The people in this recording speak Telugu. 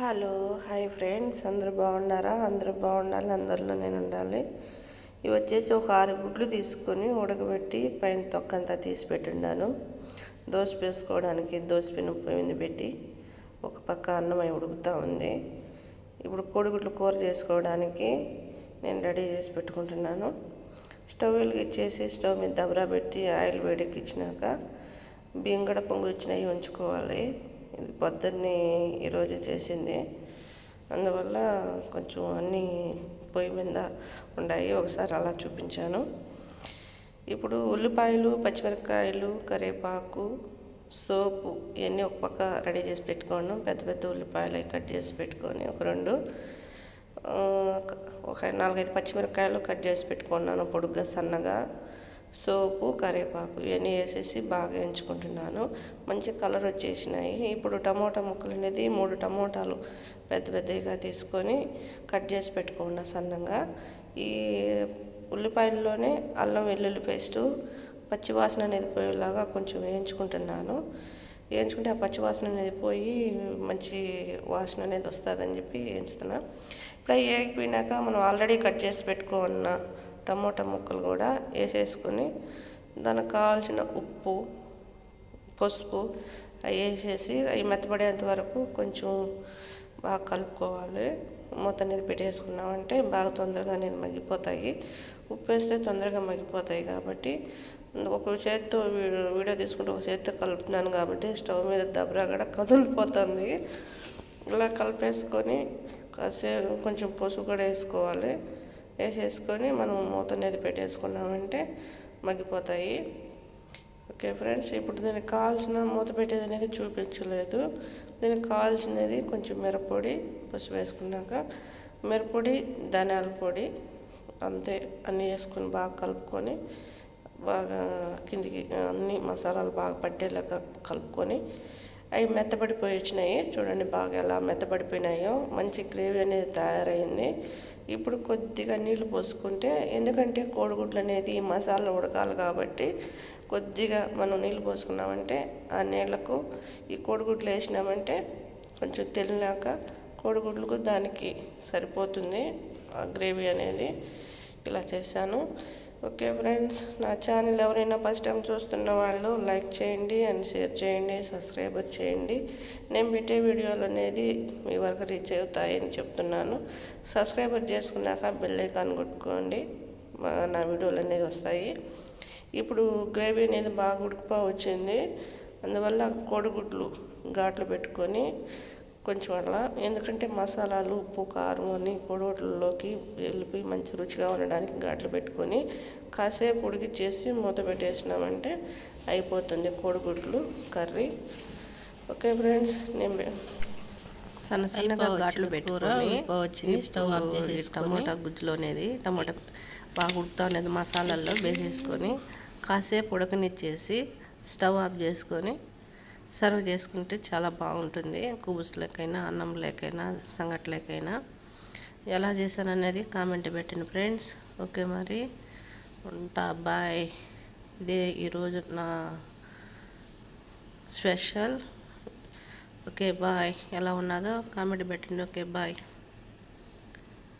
Hello hi friends. అందరూ బాగున్నారా? అందరూ బాగుండాలి. అందరిలో నేను ఉండాలి. ఇవి వచ్చేసి ఒక ఆరు గుడ్లు తీసుకొని ఉడకబెట్టి పైన తొక్కంతా తీసి పెట్టున్నాను. దోశ వేసుకోవడానికి దోశ పిన్న పొయ్యి పెట్టి ఒక పక్క అన్నం అయి ఉడుకుతూ ఉంది. ఇప్పుడు కోడిగుడ్లు కూర చేసుకోవడానికి నేను రెడీ చేసి పెట్టుకుంటున్నాను. స్టవ్ వెలిగిచ్చేసి స్టవ్ మీద దబరా పెట్టి ఆయిల్ వేడెక్కించినాక బింగడ పొంగు వచ్చినవి ఉంచుకోవాలి. పొద్దున్నే ఈరోజు చేసింది. అందువల్ల కొంచెం అన్నీ పొయ్యి మీద ఉన్నాయి ఒకసారి అలా చూపించాను. ఇప్పుడు ఉల్లిపాయలు పచ్చిమిరపకాయలు కరివేపాకు సోపు ఇవన్నీ ఒక పక్క రెడీ చేసి పెట్టుకోండి. పెద్ద పెద్ద ఉల్లిపాయలు కట్ చేసి పెట్టుకొని ఒక రెండు ఒక నాలుగైదు పచ్చిమిరపకాయలు కట్ చేసి పెట్టుకున్నాను పొడుగ్గా సన్నగా. సోపు కరివేపాకు ఇవన్నీ వేసేసి బాగా ఎంచుకుంటున్నాను మంచి కలర్ వచ్చేసినాయి. ఇప్పుడు టమోటా ముక్కలు అనేది మూడు టమోటాలు పెద్ద పెద్దగా తీసుకొని కట్ చేసి పెట్టుకున్నా సన్నంగా. ఈ ఉల్లిపాయల్లోనే అల్లం వెల్లుల్లి పేస్టు పచ్చివాసన అనేది పోయేలాగా కొంచెం వేయించుకుంటున్నాను. వేయించుకుంటే ఆ పచ్చివాసన అనేది పోయి మంచి వాసన అనేది వస్తుందని చెప్పి వేయించుతున్నా. ఇప్పుడు వేగిపోయినాక మనం ఆల్రెడీ కట్ చేసి పెట్టుకున్న టమోటా ముక్కలు కూడా వేసేసుకొని దానికి కావాల్సిన ఉప్పు పసుపు అవి వేసేసి అవి మెత్తపడేంత వరకు కొంచెం బాగా కలుపుకోవాలి. మూత అనేది పెట్టేసుకున్నామంటే బాగా తొందరగా అనేది మగ్గిపోతాయి. ఉప్పు వేస్తే తొందరగా మగ్గిపోతాయి కాబట్టి ఒక చేత్తో వీడియో తీసుకుంటే ఒక చేత్తో కలుపుతున్నాను కాబట్టి స్టవ్ మీద దబరా కూడా కదిలిపోతుంది. ఇలా కలిపేసుకొని కాసేపు కొంచెం పసుపు కూడా వేసుకోవాలి. వేసేసుకొని మనం మూత అనేది పెట్టేసుకున్నామంటే మగ్గిపోతాయి. ఓకే ఫ్రెండ్స్ ఇప్పుడు దీనికి కావాల్సిన మూత పెట్టేది అనేది చూపించలేదు. దీనికి కావాల్సినది కొంచెం మిరపొడి పసుపు వేసుకున్నాక మిరపొడి ధనియాల పొడి అంతే అన్నీ వేసుకొని బాగా కలుపుకొని బాగా కిందికి అన్ని మసాలాలు బాగా పట్టేలాగా కలుపుకొని అవి మెత్తబడిపోయి వచ్చినాయి. చూడండి బాగా ఎలా మెత్తబడిపోయినాయో. మంచి గ్రేవీ అనేది తయారైంది. ఇప్పుడు కొద్దిగా నీళ్ళు పోసుకుంటే ఎందుకంటే కోడిగుడ్లు అనేది మసాలా ఉడకాలి కాబట్టి కొద్దిగా మనం నీళ్ళు పోసుకున్నామంటే ఆ నీళ్ళకు ఈ కోడిగుడ్లు వేసినామంటే కొంచెం తెలినాక కోడిగుడ్లకు దానికి సరిపోతుంది ఆ గ్రేవీ అనేది. ఇలా చేశాను. ఓకే ఫ్రెండ్స్ నా ఛానల్ ఎవరైనా ఫస్ట్ టైం చూస్తున్న వాళ్ళు లైక్ చేయండి అండ్ షేర్ చేయండి సబ్స్క్రైబర్ చేయండి. నేను పెట్టే వీడియోలు అనేది మీ వరకు రీచ్ అవుతాయని చెప్తున్నాను. సబ్స్క్రైబర్ చేసుకున్నాక బెల్ ఐకాన్ కొట్టుకోండి. నా వీడియోలు అనేది వస్తాయి. ఇప్పుడు గ్రేవీ అనేది బాగా ఉడికిపో వచ్చింది అందువల్ల కోడిగుడ్లు ఘాట్లు పెట్టుకొని కొంచెం అట్లా ఎందుకంటే మసాలాలు ఉప్పు కారం అని పొడవట్లలోకి వెళ్ళిపోయి మంచి రుచిగా ఉండడానికి ఘాట్లు పెట్టుకొని కాసేపు ఉడికిచ్చేసి మూత పెట్టేసినామంటే అయిపోతుంది కోడిగుడ్లు కర్రీ. ఓకే ఫ్రెండ్స్ నేను సన్న సన్నగా ఘాట్లు పెట్టుకొని స్టవ్ ఆఫ్ చేసి టమోటా గుజ్జులో అనేది టమోటా బాగా ఉడుకుతా అనేది మసాలాల్లో వేసేసుకొని కాసేపు ఉడకనిచ్చేసి స్టవ్ ఆఫ్ చేసుకొని సర్వ్ చేసుకుంటే చాలా బాగుంటుంది. కుబుస్లకైనా అన్నం లేకైనా సంగట్లేకైనా ఎలా చేశాను అనేది కామెంట్ పెట్టండి ఫ్రెండ్స్. ఓకే మరి. ఉంటా బాయ్. ఇదే ఈరోజు నా స్పెషల్. Okay bye. ఎలా ఉన్నదో కామెంట్ పెట్టండి. Okay bye.